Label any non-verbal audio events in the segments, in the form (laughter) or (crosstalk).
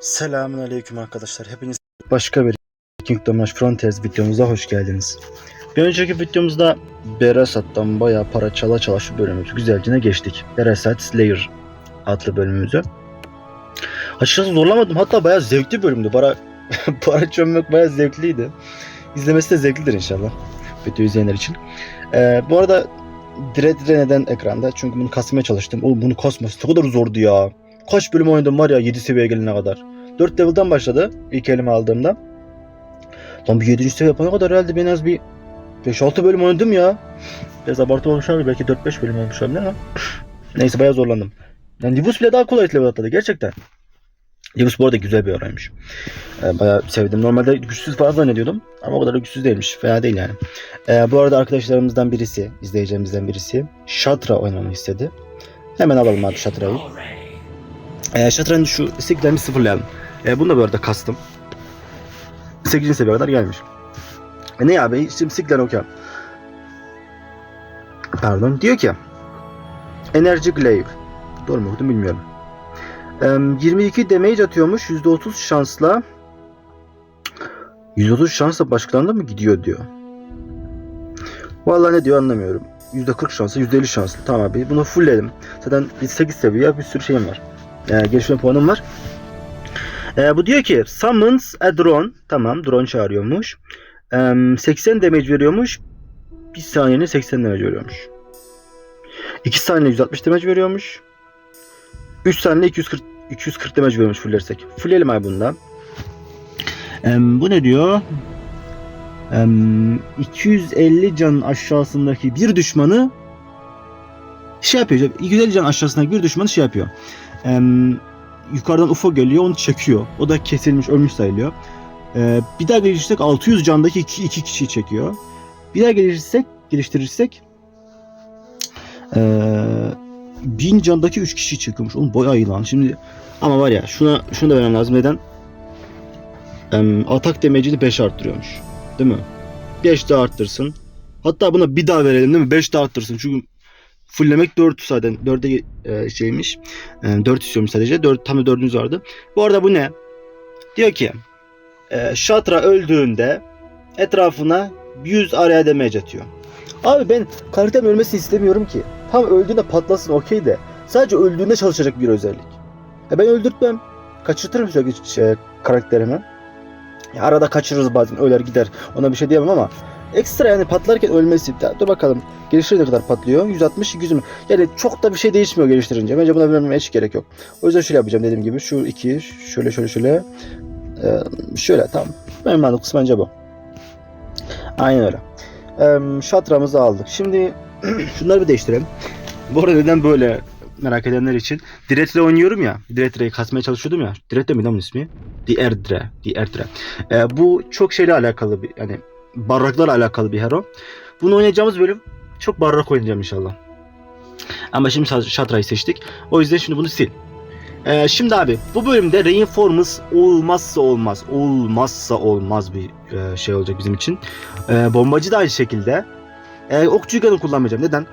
Selamun aleyküm arkadaşlar. Hepiniz başka bir Kingdom Rush Frontiers videomuza hoş geldiniz. Bir önceki videomuzda Berasat'tan bayağı para çala çala şu bölümümüzü güzelce geçtik. Berasat Slayer adlı bölümümüzü. Açıkçası zorlamadım. Hatta bayağı zevkli bölümdü. Para, (laughs) para çömmek bayağı zevkliydi. İzlemesi de zevklidir inşallah. Video izleyenler için. Ee, bu arada dire dire neden ekranda? Çünkü bunu kasmaya çalıştım. Oğlum bunu kasması ne kadar zordu ya. Kaç bölüm oynadım var ya 7 seviyeye gelene kadar. 4 level'dan başladı ilk elime aldığımda. Lan bir 7. seviye yapana kadar herhalde ben az bir 5-6 bölüm oynadım ya. Biraz abartı olmuş abi belki 4-5 bölüm olmuş olabilir ama. Neyse bayağı zorlandım. Yani Livus bile daha kolay level atladı gerçekten. Livus bu arada güzel bir öğrenmiş. Ee, bayağı sevdim. Normalde güçsüz falan zannediyordum. Ama o kadar da güçsüz değilmiş. Fena değil yani. Ee, bu arada arkadaşlarımızdan birisi, izleyeceğimizden birisi Shatra oynamamı istedi. Hemen alalım abi Shatra'yı. Ee, Shatra'nın şu skill'lerini sıfırlayalım. Ee, bunu da arada kastım. 8. seviye kadar gelmiş. E ne abi? Şimdi skill'leri okuyalım. Pardon. Diyor ki Energy Glaive. Doğru mu okudum bilmiyorum. Ee, 22 damage atıyormuş. %30 şansla %30 şansla başkalarında mı gidiyor diyor. Vallahi ne diyor anlamıyorum. %40 şanslı, %50 şanslı. Tamam abi bunu fullledim. Zaten bir 8 seviye bir sürü şeyim var. Ee, gelişme puanım var. Ee, bu diyor ki summons a drone. Tamam drone çağırıyormuş. Ee, 80 damage veriyormuş. Bir saniyede 80 damage veriyormuş. 2 saniyede 160 damage veriyormuş. 3 saniyede 240 240 damage veriyormuş fullersek. Fullleyelim abi bundan. Ee, bu ne diyor? Ee, 250 can aşağısındaki bir düşmanı şey yapıyor. 250 can aşağısındaki bir düşmanı şey yapıyor. Ee, yukarıdan UFO geliyor onu çekiyor. O da kesilmiş ölmüş sayılıyor. Ee, bir daha geliştirsek 600 candaki iki, iki kişiyi çekiyor. Bir daha geliştirsek geliştirirsek ee, 1000 candaki 3 kişi çekiyormuş. Oğlum bayağı iyi lan. Şimdi ama var ya şuna şunu da vermem lazım. Neden? Ee, atak damage'ini 5 arttırıyormuş. Değil mi? 5 daha arttırsın. Hatta buna bir daha verelim değil mi? 5 daha arttırsın. Çünkü fulllemek 4 zaten. 4'e e, şeymiş. E, 4 istiyorum sadece. 4, tam da 4'ünüz vardı. Bu arada bu ne? Diyor ki e, Shatra öldüğünde etrafına 100 araya damage atıyor. Abi ben karakterim ölmesini istemiyorum ki. Tam öldüğünde patlasın okey de. Sadece öldüğünde çalışacak bir özellik. E ben öldürtmem. Kaçırtırım sürekli şey, karakterimi. Ya arada kaçırırız bazen öler gider. Ona bir şey diyemem ama ekstra yani patlarken ölmesi. Dur bakalım geliştirince kadar patlıyor. 160 220. Yani çok da bir şey değişmiyor geliştirince. Bence buna vermeme hiç gerek yok. O yüzden şöyle yapacağım dediğim gibi. Şu iki şöyle şöyle şöyle. Ee, şöyle tamam. Anladığım kısmı bence bu. Aynen öyle. Ee, şatramızı aldık. Şimdi (clears throat) şunları bir değiştirelim. Bu arada neden böyle merak edenler için. Diretre oynuyorum ya. Diretre'yi kasmaya çalışıyordum ya. Diretre miydi onun ismi? Dierdre. Dierdre. Ee, bu çok şeyle alakalı bir yani barraklarla alakalı bir hero. Bunu oynayacağımız bölüm çok barrak oynayacağım inşallah. Ama şimdi Shatra'yı seçtik. O yüzden şimdi bunu sil. Ee, şimdi abi bu bölümde Reinformers olmazsa olmaz. Olmazsa olmaz bir e, şey olacak bizim için. Ee, bombacı da aynı şekilde. Ee, okçu kanı kullanmayacağım. Neden?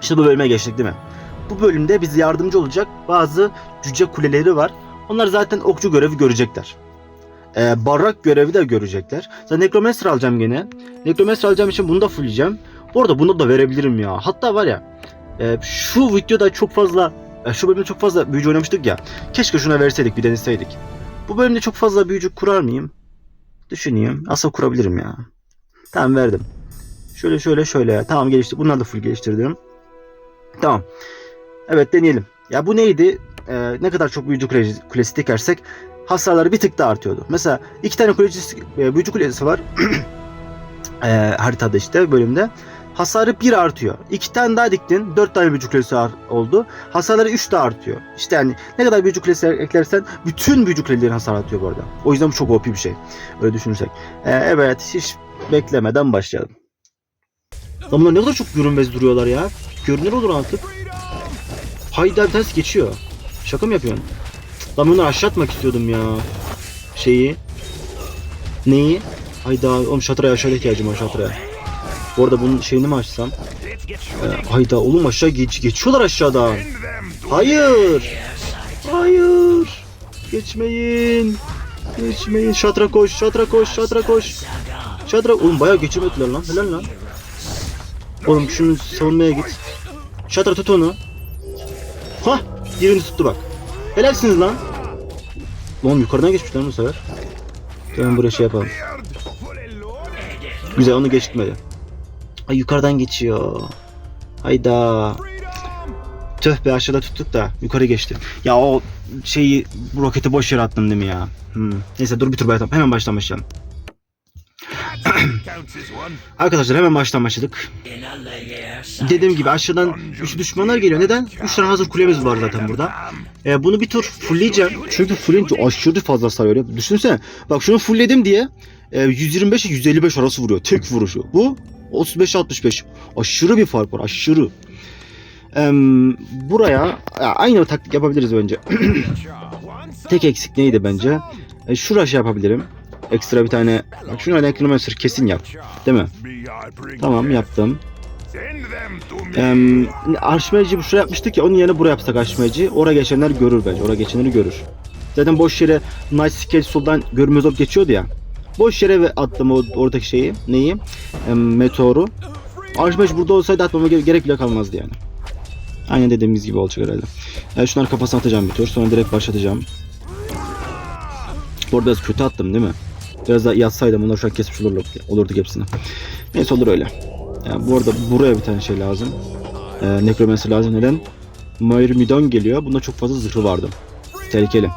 Şimdi bu bölüme geçtik değil mi? Bu bölümde bize yardımcı olacak bazı cüce kuleleri var. Onlar zaten okçu görevi görecekler. Ee, barrak görevi de görecekler. Zaten Necromancer alacağım gene. Necromancer alacağım için bunu da fullleyeceğim. Bu arada bunu da verebilirim ya. Hatta var ya e, şu videoda çok fazla e, şu bölümde çok fazla büyücü oynamıştık ya. Keşke şuna verseydik bir deneseydik. Bu bölümde çok fazla büyücü kurar mıyım? Düşüneyim. Aslında kurabilirim ya. Tamam verdim. Şöyle şöyle şöyle. Tamam gelişti. Bunları da full geliştirdim. Tamam. Evet deneyelim. Ya bu neydi? Ee, ne kadar çok büyücü kulesi, kulesi dikersek hasarları bir tık daha artıyordu. Mesela iki tane kulesi, e, büyücü kulesi var. (clears throat) e, haritada işte bölümde. Hasarı bir artıyor. İki tane daha diktin. Dört tane büyücü kulesi oldu. Hasarları üç daha artıyor. İşte yani ne kadar büyücü kulesi eklersen bütün büyücü kulelerin hasar atıyor bu arada. O yüzden bu çok OP bir şey. Öyle düşünürsek. E, evet hiç beklemeden başlayalım. Lan bunlar ne kadar çok görünmez duruyorlar ya. Görünür olur artık. Hayda bir tanesi geçiyor. Şaka mı yapıyorsun? Lan bunları aşağı atmak istiyordum ya. Şeyi. Neyi? Hayda oğlum şatraya aşağıya ihtiyacım var şatraya. Bu arada bunun şeyini mi açsam? Ee, hayda oğlum aşağı geç geçiyorlar aşağıdan. Hayır. Hayır. Geçmeyin. Geçmeyin. Şatra koş. Şatra koş. Şatra koş. Şatra. Oğlum bayağı geçirmediler lan. Helal lan. Oğlum şunu savunmaya git. Şatra tut onu. Hah. Birini tuttu bak. Helalsiniz lan. Oğlum yukarıdan geçmişler bu sefer. Hemen buraya şey yapalım. Güzel onu geçitmedi. Ay yukarıdan geçiyor. Hayda. Tüh be aşağıda tuttuk da yukarı geçti. Ya o şeyi bu roketi boş yere attım değil mi ya? Hmm. Neyse dur bir tur daha yapalım. Hemen baştan başlayalım. (clears throat) Arkadaşlar hemen baştan başladık. Dediğim gibi aşağıdan güçlü düşmanlar geliyor. Neden? 3 tane hazır kulemiz var zaten burada. Ee, bunu bir tur fullleyeceğim. Çünkü fullleyince aşırı fazla sarıyor. ya. Düşünsene. Bak şunu fullledim diye e, 125 ile 155 arası vuruyor. Tek vuruşu. Bu 35-65. Aşırı bir fark var. Aşırı. Ee, buraya ya, aynı taktik yapabiliriz bence. (clears throat) Tek eksik neydi bence? E, şuraya şey yapabilirim. Ekstra bir tane. Bak şuna Necromancer kesin yap. Değil mi? Tamam yaptım. Ee, Arşmeci şuraya yapmıştık ya onun yerine buraya yapsak Arşmeci. Oraya geçenler görür bence. Oraya geçenleri görür. Zaten boş yere Night Scale soldan görmez olup geçiyordu ya. Boş yere attım o oradaki şeyi. Neyi? Ee, meteoru. Arşmeci burada olsaydı atmama ge- gerek bile kalmazdı yani. Aynen dediğimiz gibi olacak herhalde. Yani şunları kafasına atacağım bir. Sonra direkt başlatacağım. Bu arada kötü attım değil mi? Biraz daha iyi atsaydım onlar şu an kesmiş olurdu, olurduk hepsini. Neyse olur öyle. Yani bu arada buraya bir tane şey lazım. Ee, Necromancer lazım. Neden? Myrmidon geliyor. Bunda çok fazla zırhı vardı. Tehlikeli.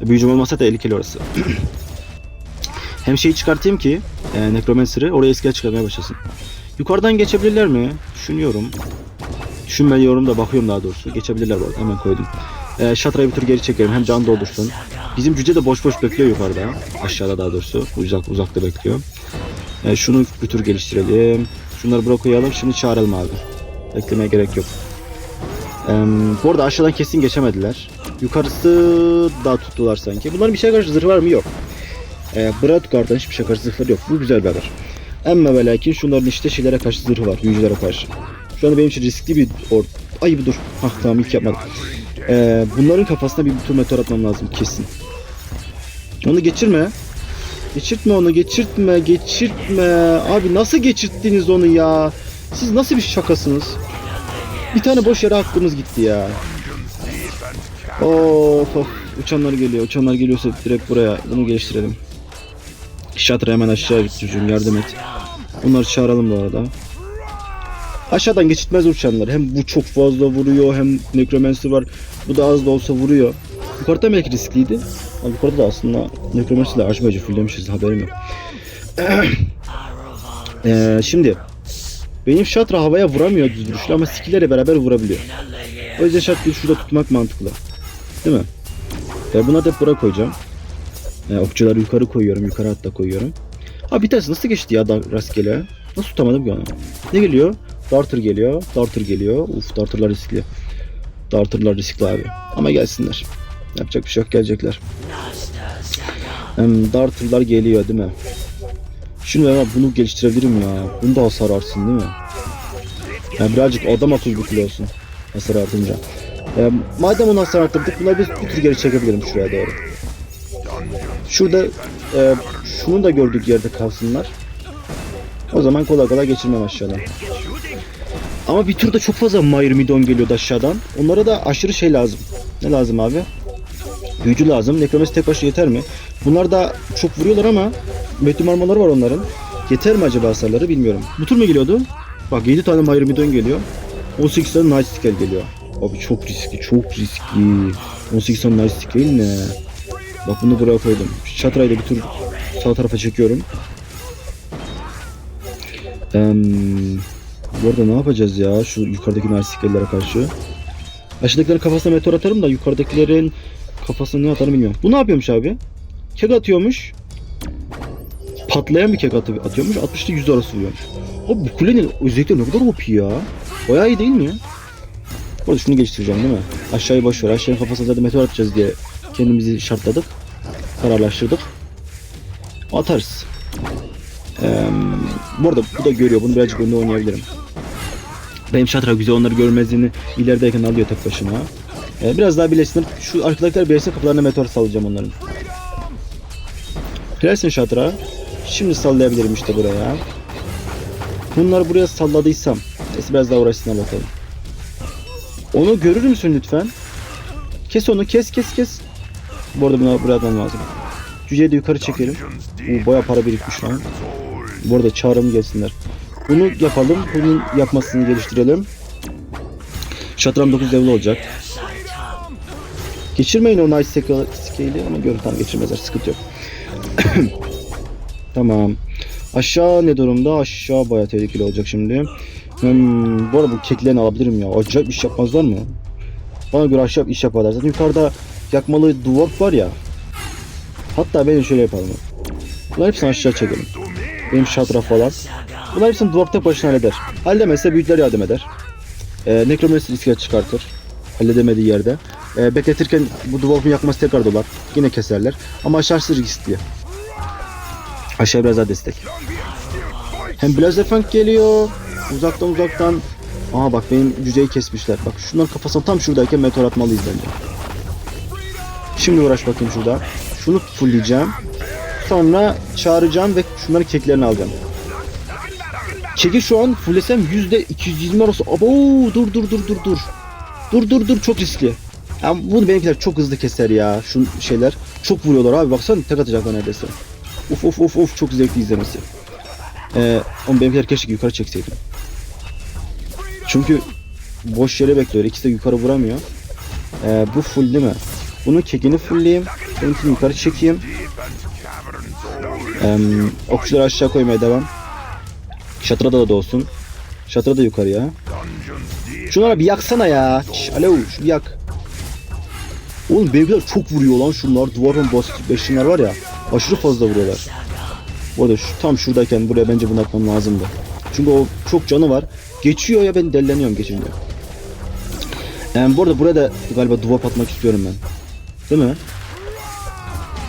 Büyücüm olmasa da tehlikeli orası. (clears throat) Hem şeyi çıkartayım ki e, Necromancer'ı oraya eskiye çıkarmaya başlasın. Yukarıdan geçebilirler mi? Düşünüyorum. Düşünmüyorum da bakıyorum daha doğrusu. Geçebilirler bu arada. Hemen koydum. Ee, Şatra'yı bir tur geri çekelim. Hem can doldursun. Bizim cüce de boş boş bekliyor yukarıda. Aşağıda daha doğrusu. Uzak uzakta bekliyor. Ee, şunu bir tur geliştirelim. Şunları buraya koyalım. Şimdi çağıralım abi. Beklemeye gerek yok. Ee, bu arada aşağıdan kesin geçemediler. Yukarısı da tuttular sanki. Bunların bir şeye karşı zırhı var mı? Yok. Ee, Bradguard'dan hiçbir şey karşı zırhları yok. Bu güzel bir haber. Ama ve lakin şunların işte şeylere karşı zırhı var. Büyücülere karşı. Şu anda benim için riskli bir or... Ay bir dur. Hah tamam ilk yapmadım. Ee, bunların kafasına bir tur meteor atmam lazım kesin. Onu geçirme. Geçirtme onu geçirtme geçirtme. Abi nasıl geçirttiniz onu ya? Siz nasıl bir şakasınız? Bir tane boş yere hakkımız gitti ya. Of of. Uçanlar geliyor. Uçanlar geliyorsa direkt buraya bunu geliştirelim. Şatra hemen aşağı git çocuğum yardım et. Bunları çağıralım bu arada. Aşağıdan geçitmez uçanlar. Hem bu çok fazla vuruyor hem Necromancer var. Bu da az da olsa vuruyor. Yukarıda belki riskliydi. Ama yukarıda da aslında Necromancer ile Archmage fulllemişiz haberim yok. (clears throat) Ee, şimdi benim Shatra havaya vuramıyor düz vuruşla ama skill'lere beraber vurabiliyor. O yüzden Shatra'yı şurada tutmak mantıklı. Değil mi? Ee, bunları da buraya koyacağım. Ee, okçuları yukarı koyuyorum. Yukarı hatta koyuyorum. Ha bir tanesi nasıl geçti ya rastgele? Nasıl tutamadım ki onu? Ne geliyor? Darter geliyor. Darter geliyor. Uf Darter'lar riskli. Darter'lar riskli abi. Ama gelsinler. Yapacak bir şey yok gelecekler. Hem Darter'lar geliyor değil mi? Şunu ya bunu geliştirebilirim ya. Bunu da hasar artsın değil mi? Yani birazcık adam akıllı kilo olsun. Hasar artınca. Ee, madem onu hasar arttırdık bunları bir, bir tür geri çekebilirim şuraya doğru. Şurada e, şunu da gördük yerde kalsınlar. O zaman kolay kolay geçirmem aşağıdan. Ama bir turda çok fazla Myrmidon geliyordu aşağıdan. Onlara da aşırı şey lazım. Ne lazım abi? Büyücü lazım. Necromancy tek başına yeter mi? Bunlar da çok vuruyorlar ama metin armaları var onların. Yeter mi acaba hasarları bilmiyorum. Bu tur mu geliyordu? Bak 7 tane Myrmidon geliyor. 18 tane Night Scale geliyor. Abi çok riskli, çok riskli. 18 tane Night Scale ne? Bak bunu buraya koydum. Şatrayı da bir tur sağ tarafa çekiyorum. Eee bu arada ne yapacağız ya şu yukarıdaki narsikellere karşı? Aşağıdakilerin kafasına meteor atarım da yukarıdakilerin kafasına ne atarım bilmiyorum. Bu ne yapıyormuş abi? Kek atıyormuş. Patlayan bir kek atı atıyormuş. 60 ile 100 arası vuruyormuş. Abi bu kulenin özellikleri ne kadar OP ya. Bayağı iyi değil mi ya? Bu arada şunu geliştireceğim değil mi? Aşağıyı boş ver. Aşağının kafasına zaten meteor atacağız diye kendimizi şartladık. Kararlaştırdık. Atarız. Ee, bu arada bu da görüyor. Bunu birazcık önde oynayabilirim. Benim Şatra güzel onları görmezliğini ilerideyken alıyor tek başına. Ee, biraz daha birleşsinler. Şu arkadakiler birleşsin kapılarına meteor sallayacağım onların. Gelsin şatıra. Şimdi sallayabilirim işte buraya. Bunları buraya salladıysam. Neyse biraz daha uğraşsınlar bakalım. Onu görür müsün lütfen? Kes onu kes kes kes. Bu arada buna atmam lazım. Cüceyi de yukarı çekelim. Oo, baya para birikmiş lan. Bu arada çağıralım gelsinler. Bunu yapalım. Bunun yapmasını geliştirelim. Şatran 9 level olacak. Geçirmeyin o nice scale- scale'i ama görün tamam geçirmezler sıkıntı yok. (coughs) tamam. Aşağı ne durumda? Aşağı baya tehlikeli olacak şimdi. Hmm, bu arada bu keklerini alabilirim ya. Acayip iş yapmazlar mı? Bana göre aşağı iş yaparlar. Zaten yukarıda yakmalı dwarf var ya. Hatta benim şöyle yapalım. Bunları hepsini aşağı çekelim. Benim şatra falan. Bunlar hepsini dwarf tek başına halleder. Halledemezse büyükler yardım eder. Ee, Necromancer iskelet çıkartır. Halledemediği yerde. Ee, bekletirken bu dwarf'un yakması tekrar dolar. Yine keserler. Ama aşağısı riskli. Aşağı biraz daha destek. Hem Blazerfang geliyor. Uzaktan uzaktan. Aha bak benim cüceyi kesmişler. Bak şunların kafasına tam şuradayken meteor atmalıyız bence. Şimdi uğraş bakayım şurada. Şunu fullleyeceğim. Sonra çağıracağım ve şunların keklerini alacağım. Keki şu an fullesem yüzde 220 arası. Abo dur dur dur dur dur. Dur dur dur çok riskli. Ya bunu benimkiler çok hızlı keser ya şu şeyler. Çok vuruyorlar abi baksana tek atacaklar neredeyse. Uf uf uf uf çok zevkli izlemesi. Ee, ama benimkiler keşke yukarı çekseydim. Çünkü boş yere bekliyor. İkisi de yukarı vuramıyor. Ee, bu full değil mi? Bunun kekini fullleyeyim. Benimkini yukarı çekeyim. Ee, okçuları aşağı koymaya devam. Şatırada da olsun. Şatıra da yukarıya. Şunlara bir yaksana ya. Şş, alo şu bir yak. Oğlum benimkiler çok vuruyor lan şunlar. Dwarf'ın boss beşinler var ya. Aşırı fazla vuruyorlar. Bu arada şu, tam şuradayken buraya bence bunu atmam lazımdı. Çünkü o çok canı var. Geçiyor ya ben delleniyorum geçince. Yani bu arada buraya da galiba dwarf atmak istiyorum ben. Değil mi?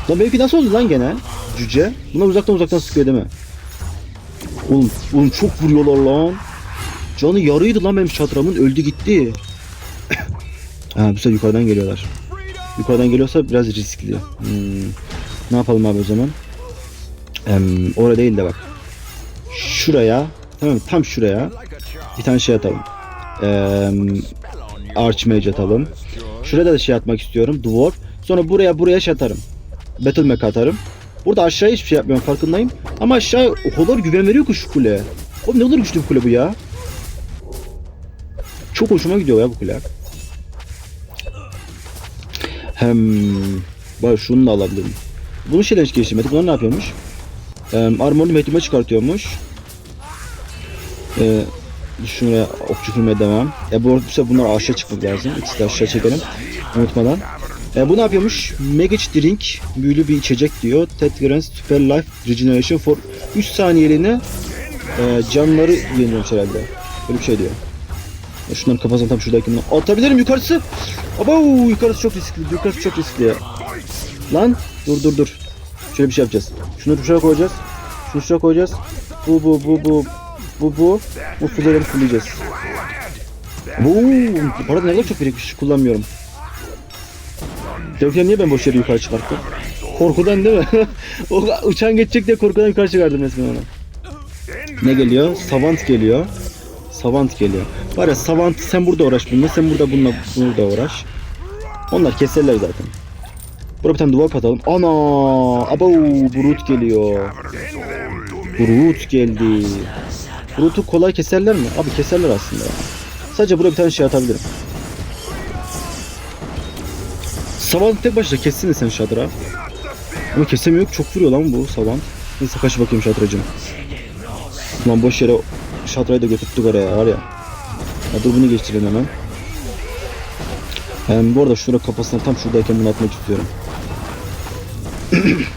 Lan benimki nasıl oldu lan gene? Cüce. Bunlar uzaktan uzaktan sıkıyor değil mi? Oğlum, oğlum çok vuruyorlar lan. Canı yarıydı lan benim çatramın öldü gitti. (coughs) ha bu sefer yukarıdan geliyorlar. Yukarıdan geliyorsa biraz riskli. Hmm. Ne yapalım abi o zaman? Em, orada değil de bak. Şuraya, tamam? Tam şuraya bir tane şey atalım. Em, Archmage atalım. Şurada da şey atmak istiyorum. Dwarf. Sonra buraya buraya şey atarım. Battle Mech atarım. Burada aşağıya hiçbir şey yapmıyorum farkındayım. Ama aşağı o kadar güven veriyor ki şu kule. Oğlum ne kadar güçlü bir kule bu ya. Çok hoşuma gidiyor ya bu kule. Hem bak şunu da alabilirim. Bunu hiç geliştirmedik. Bunlar ne yapıyormuş? Ee, armorunu mehdime çıkartıyormuş. Ee, şuraya okçu kırmaya devam. E bu arada bunlar aşağı çıkmak lazım. İkisi de aşağı çekelim. Unutmadan. E, bu ne yapıyormuş? Magic Drink büyülü bir içecek diyor. Ted grants Super Life Regeneration for 3 saniyeliğine e, canları yeniliyormuş herhalde. Böyle bir şey diyor. Şunların kafasına tam şuradakinden atabilirim yukarısı. Aba yukarısı çok riskli. Yukarısı çok riskli ya. Lan dur dur dur. Şöyle bir şey yapacağız. Şunu şuraya koyacağız. Şunu şuraya koyacağız. Bu bu bu bu bu bu bu füzeleri. Bu bu arada ne kadar çok birikmiş kullanmıyorum. Tevfik niye ben boş yere yukarı çıkarttım? Korkudan değil mi? (laughs) o uçağın geçecek diye korkudan yukarı çıkardım resmen onu. Ne geliyor? Savant geliyor. Savant geliyor. Var ya Savant sen burada uğraş bununla, sen burada bununla burada uğraş. Onlar keserler zaten. Buraya bir tane duvar atalım. Ana! Abo! Brut geliyor. Brut geldi. Brut'u kolay keserler mi? Abi keserler aslında. Sadece buraya bir tane şey atabilirim. Savant tek başına kessene sen Şadra. Ama kesemiyor çok vuruyor lan bu Savant. Neyse kaç bakayım Şadracım. Lan boş yere Şadra'yı da götürttük oraya var ya. ya dur bunu geçtirelim hemen. Hem bu arada şurada kafasına tam şuradayken bunu atmak istiyorum. (clears throat)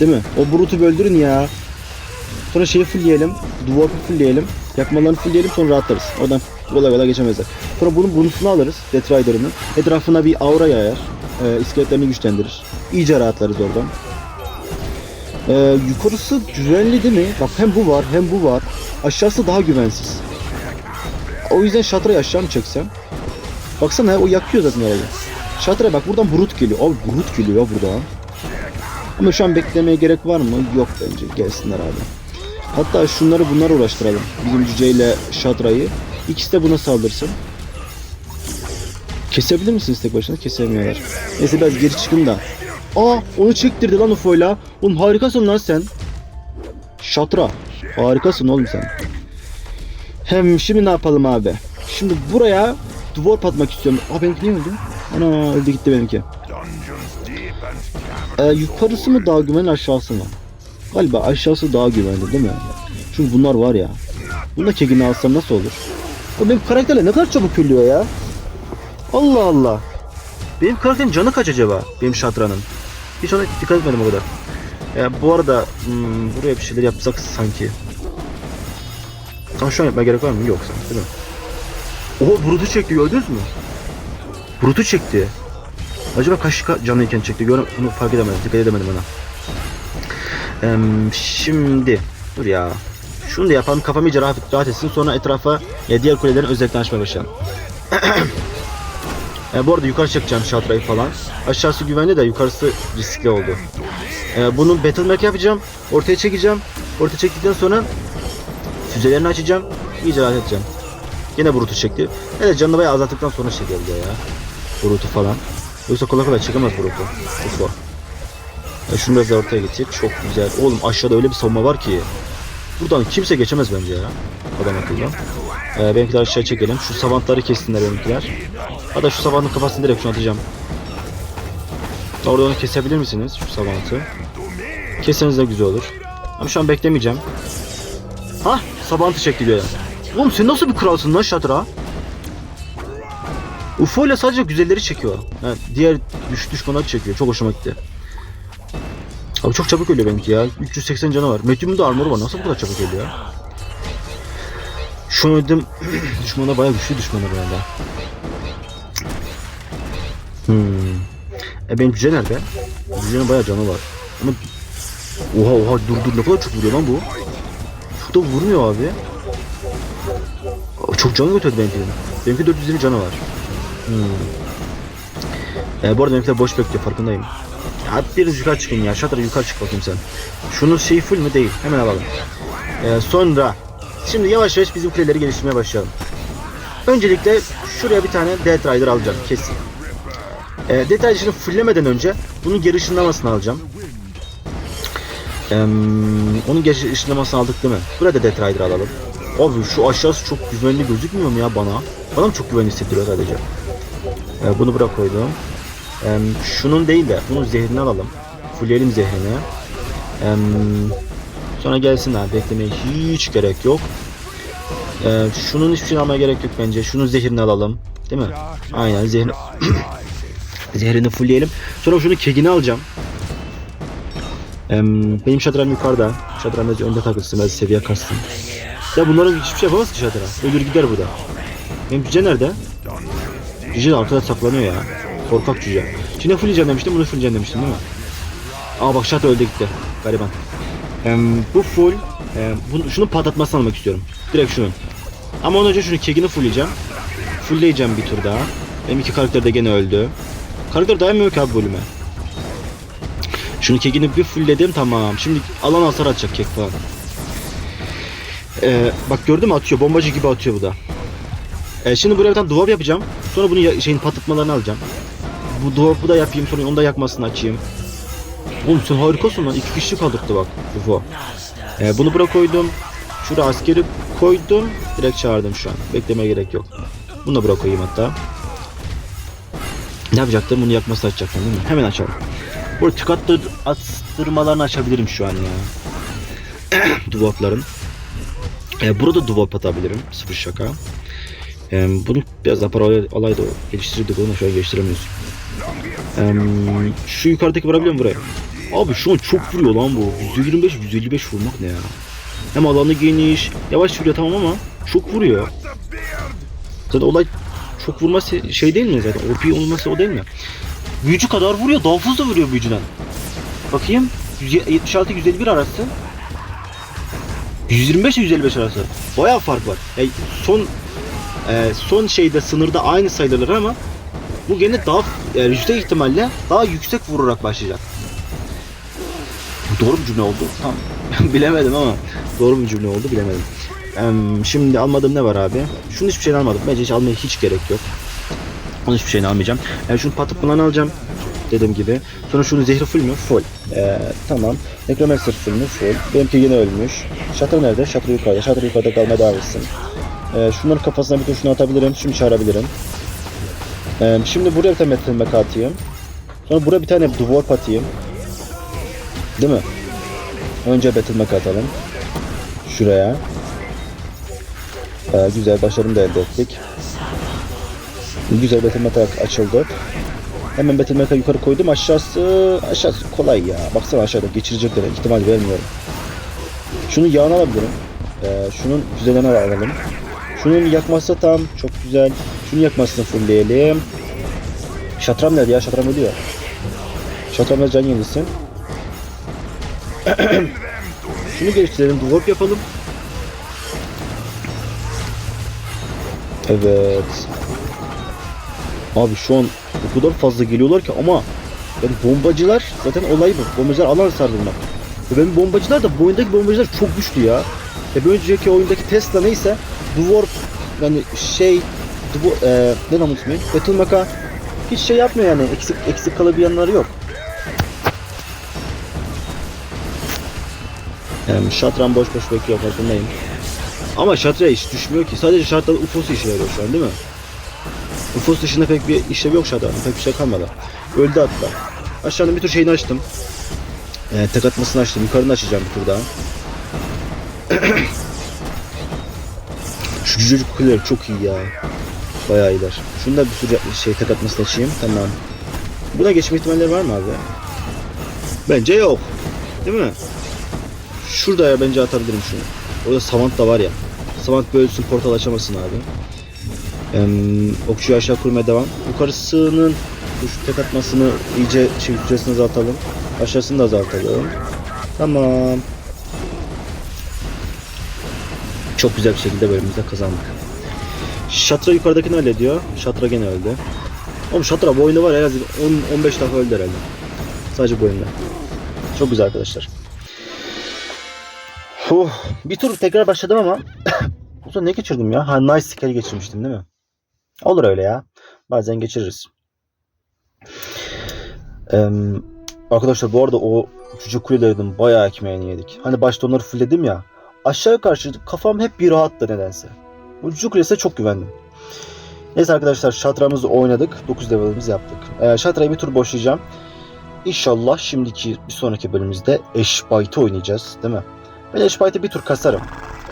Değil mi? O Brut'u öldürün ya. Sonra şeyi fullleyelim. Dwarf'ı fullleyelim. Yakmalarını fullleyelim sonra rahatlarız. Oradan kolay kolay geçemezler. Sonra bunun bonusunu alırız. Death. Etrafına bir aura yayar. Ee, iskeletlerini güçlendirir. İyice rahatlarız oradan. Ee, yukarısı güvenli değil mi? Bak hem bu var hem bu var. Aşağısı daha güvensiz. O yüzden şatrayı aşağı mı çeksem? Baksana o yakıyor zaten orayı. Şatra bak buradan Brut geliyor. Abi Brut geliyor ya buradan. Ama şu an beklemeye gerek var mı? Yok bence. Gelsinler abi. Hatta şunları bunlar uğraştıralım. Bizim cüceyle Şadra'yı. İkisi de buna saldırsın. Kesebilir misiniz tek başına? Kesemiyorlar. Neyse biraz geri çıkın da. Aa onu çektirdi lan UFO'yla. Oğlum harikasın lan sen. Şatra. Harikasın oğlum sen. Hem şimdi ne yapalım abi? Şimdi buraya duvar atmak istiyorum. Aa benimki niye öldü? Ana öldü gitti benimki. Ee, yukarısı mı daha güvenli aşağısı mı? Galiba aşağısı daha güvenli değil mi? Çünkü bunlar var ya. Bunda kekini alsam nasıl olur? O benim karakterle ne kadar çabuk ölüyor ya. Allah Allah. Benim karakterin canı kaç acaba? Benim şatranın. Hiç ona dikkat etmedim o kadar. Ya bu arada hmm, buraya bir şeyler yapsak sanki. Tam şu an yapmaya gerek var mı? Yok sanki değil mi? Oho Brut'u çekti gördünüz mü? Brut'u çekti. Acaba kaç ka- canlıyken çekti? Gör bunu fark edemedim. Dikkat edemedim ona. Em, şimdi dur ya. Şunu da yapalım kafam iyice rahat, rahat etsin. Sonra etrafa ya diğer kulelerin özelliklerini açmaya başlayalım. (clears throat) e, bu arada yukarı çekeceğim şatrayı falan. Aşağısı güvenli de yukarısı riskli oldu. E, bunu battle mech yapacağım. Ortaya çekeceğim. Ortaya çektikten sonra füzelerini açacağım. İyice rahat edeceğim. Yine Brut'u çekti. Evet canını bayağı azalttıktan sonra çekebildi ya. Brut'u falan. Yoksa kolay kolay çekemez Brut'u. Ufo. Ya şunu biraz daha ortaya getir. Çok güzel. Oğlum aşağıda öyle bir savunma var ki. Buradan kimse geçemez bence ya. Adam akıllı. Ee, benimkiler aşağı çekelim. Şu savantları kessinler benimkiler. Hatta şu savantın kafasını direkt şuna atacağım. Orada onu kesebilir misiniz? Şu savantı. Kesseniz de güzel olur. Ama şu an beklemeyeceğim. Hah! Savantı çekti göğe. Oğlum sen nasıl bir kralsın lan Şatra? UFO ile sadece güzelleri çekiyor. Yani diğer düş düşmanları çekiyor. Çok hoşuma gitti. Abi çok çabuk ölüyor benimki ya. 380 canı var. Medium'un da armoru var. Nasıl bu kadar çabuk ölüyor? Şu an öldüm. (clears throat) Düşmana bayağı güçlü düşmanlar herhalde. Hmm. E benim cüce nerede? Cücenin bayağı canı var. Ama Oha oha dur dur ne kadar çok vuruyor lan bu. Çok da vurmuyor abi. Çok canı götürdü benimkinin. Benimki 420 canı var. Hmm. E, bu arada benimkiler boş bekliyor farkındayım. Ya bir yukarı çıkın ya. Şatır yukarı çık bakayım sen. Şunun şeyi full mü değil. Hemen alalım. Ee, sonra şimdi yavaş yavaş bizim kuleleri geliştirmeye başlayalım. Öncelikle şuraya bir tane Death Rider alacağım kesin. Ee, Death Rider'ı fulllemeden önce bunun geri ışınlamasını alacağım. Onun geri ışınlamasını aldık değil mi? Burada Death alalım. Abi şu aşağısı çok güvenli gözükmüyor mu ya bana? Bana mı çok güvenli hissettiriyor sadece? Ee, bunu bırak koydum. Ee, şunun değil de bunun zehrini alalım. Fullleyelim zehrini. Ee, sonra gelsin abi beklemeye hiç gerek yok. Ee, şunun hiçbir şey almaya gerek yok bence. Şunun zehrini alalım. Değil mi? Aynen zehrini (coughs) zehrini fullleyelim. Sonra şunun kegini alacağım. Benim şadram yukarıda. Şadram biraz önde takılsın. Biraz seviye kassın. Ya bunların hiçbir şey yapamaz ki şadra. Ölür gider burada. Benim cüce nerede? Cüce de arkada saklanıyor ya. Korkak cüce. Şimdi fulleyeceğim demiştim, bunu fulleyeceğim demiştim değil mi? Aa bak şat öldü gitti. Gariban. Em, bu full. Em, bunu, şunu patlatmasını almak istiyorum. Direkt şunu. Ama ondan önce şunu kegini fullleyeceğim. Fullleyeceğim bir tur daha. Benim iki karakter de gene öldü. Karakter dayanmıyor ki abi bölüme. Şunu kegini bir fullledim tamam. Şimdi alan hasar atacak kek falan. Ee, bak gördün mü atıyor. Bombacı gibi atıyor bu da. Ee, şimdi buraya bir tane duvar yapacağım. Sonra bunu şeyin patlatmalarını alacağım. Bu duvarı da yapayım sonra onu da yakmasını açayım. Oğlum sen harikasın lan. İki kişi kaldırdı bak. UFO. Ee, bunu buraya koydum. Şuraya askeri koydum. Direkt çağırdım şu an. Beklemeye gerek yok. Bunu da buraya koyayım hatta. Ne yapacaktım? Bunu yakmasını açacaktım değil mi? Hemen açalım. Burada tıkattır attırmalarını açabilirim şu an ya. (coughs) Dwarfların. Ee, burada dwarf atabilirim. Sıfır şaka. Ee, bunu biraz daha para alaydı geliştirirdik onu şu an geliştiremiyoruz. Ee, şu yukarıdaki vurabiliyor mu buraya? Abi şu an çok vuruyor lan bu. 125 155 vurmak ne ya? Hem alanı geniş, yavaş vuruyor tamam ama çok vuruyor. Zaten olay çok vurma şey değil mi zaten? OP olması o değil mi? Büyücü kadar vuruyor, daha fazla vuruyor büyücüden. Bakayım, 76-151 arası. 125 ile 155 arası. Bayağı fark var. Yani son e, son şeyde sınırda aynı sayılırlar ama Bu gene daha yani yüksek ihtimalle daha yüksek vurarak başlayacak. Doğru bir cümle oldu. Tam (laughs) bilemedim ama doğru bir cümle oldu bilemedim. Em, şimdi almadığım ne var abi? Şunu hiçbir şeyini almadım. Bence hiç almaya hiç gerek yok. Onun hiçbir şeyini almayacağım. Yani şunu patıp falan alacağım. Dediğim gibi. Sonra şunu zehri full mü? Full. Ee, tamam. Necromancer full mü? Full. Benimki yine ölmüş. Şatır nerede? Şatır yukarıda. Şatır yukarıda kalmaya devam etsin. Ee, şunların kafasına bir şunu atabilirim. Şimdi çağırabilirim. Ee, şimdi buraya bir tane metal meka atayım. Sonra buraya bir tane dwarf atayım. Değil mi? Önce battle atalım. Şuraya. Ee, güzel başarım da elde ettik. Güzel battle açıldı. Hemen battle yukarı koydum. Aşağısı aşağısı kolay ya. Baksana aşağıda geçirecekler. ihtimal vermiyorum. Şunu yağını alabilirim. Ee, şunun güzelini alalım. Şunun yakması tam çok güzel. Şunu yakmasını fullleyelim. Şatram nerede ya? Şatram ölüyor. Şatramla can yenilesin. (clears throat) Şunu geliştirelim. Dwarf yapalım. Evet. Abi şu an o kadar fazla geliyorlar ki ama yani bombacılar zaten olay bu. Bombacılar alan sardırmak. Ve benim bombacılar da bu oyundaki bombacılar çok güçlü ya. Ve bir önceki oyundaki Tesla neyse Dwarf yani şey Dwarf, e, ne lan ismi? Battle Mecha hiç şey yapmıyor yani eksik eksik kalabilenleri yok. Yani şatran boş boş bekliyor farkındayım. Ama şatra hiç düşmüyor ki. Sadece şartlar UFO'su işe yarıyor şu an değil mi? UFO'su dışında pek bir işlev yok şatranın. Pek bir şey kalmadı. Öldü hatta. Aşağıda bir tur şeyini açtım. Ee, tek atmasını açtım. Yukarını açacağım bir tur daha. Şu cücecik kuleler çok iyi ya. Bayağı iyiler. Şunu da bir yap- şey tek atmasını açayım. Tamam. Buna geçme ihtimalleri var mı abi? Bence yok. Değil mi? Şurada ya bence atabilirim şunu. Orada Savant da var ya. Savant bölsün portal açamasın abi. Em, okçuyu aşağı kurmaya devam. Yukarısının şu tek atmasını iyice şey süresini azaltalım. Aşağısını da azaltalım. Tamam. Çok güzel bir şekilde bölümümüzde kazandık. Şatra yukarıdakini hallediyor. Şatra gene öldü. Oğlum Şatra bu oyunda var ya en az 10-15 defa öldü herhalde. Sadece bu oyunda. Çok güzel arkadaşlar. Huh, bir tur tekrar başladım ama (laughs) bu ne geçirdim ya? Ha nice scale geçirmiştim değil mi? Olur öyle ya. Bazen geçiririz. Eee, arkadaşlar bu arada o cüce kulelerden bayağı ekmeğini yedik. Hani başta onları fullledim ya. Aşağıya karşı kafam hep bir rahattı nedense. Bu kulesine çok güvendim. Neyse arkadaşlar şatramızı oynadık. 9 level'ımızı yaptık. Ee, şatrayı bir tur boşlayacağım. İnşallah şimdiki bir sonraki bölümümüzde Eşbayt'ı oynayacağız değil mi? Ben Eşbayt'ı bir tur kasarım.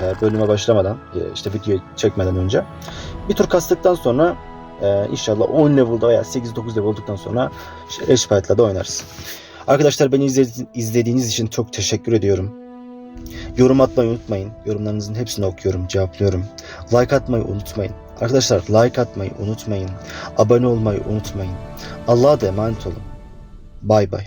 Ee, bölüme başlamadan, e, işte video çekmeden önce. Bir tur kastıktan sonra e, inşallah 10 level'da veya 8-9 level olduktan sonra Eşbayt'la da oynarız. Arkadaşlar beni izledi- izlediğiniz için çok teşekkür ediyorum. Yorum atmayı unutmayın. Yorumlarınızın hepsini okuyorum, cevaplıyorum. Like atmayı unutmayın. Arkadaşlar like atmayı unutmayın. Abone olmayı unutmayın. Allah'a da emanet olun. Bay bay.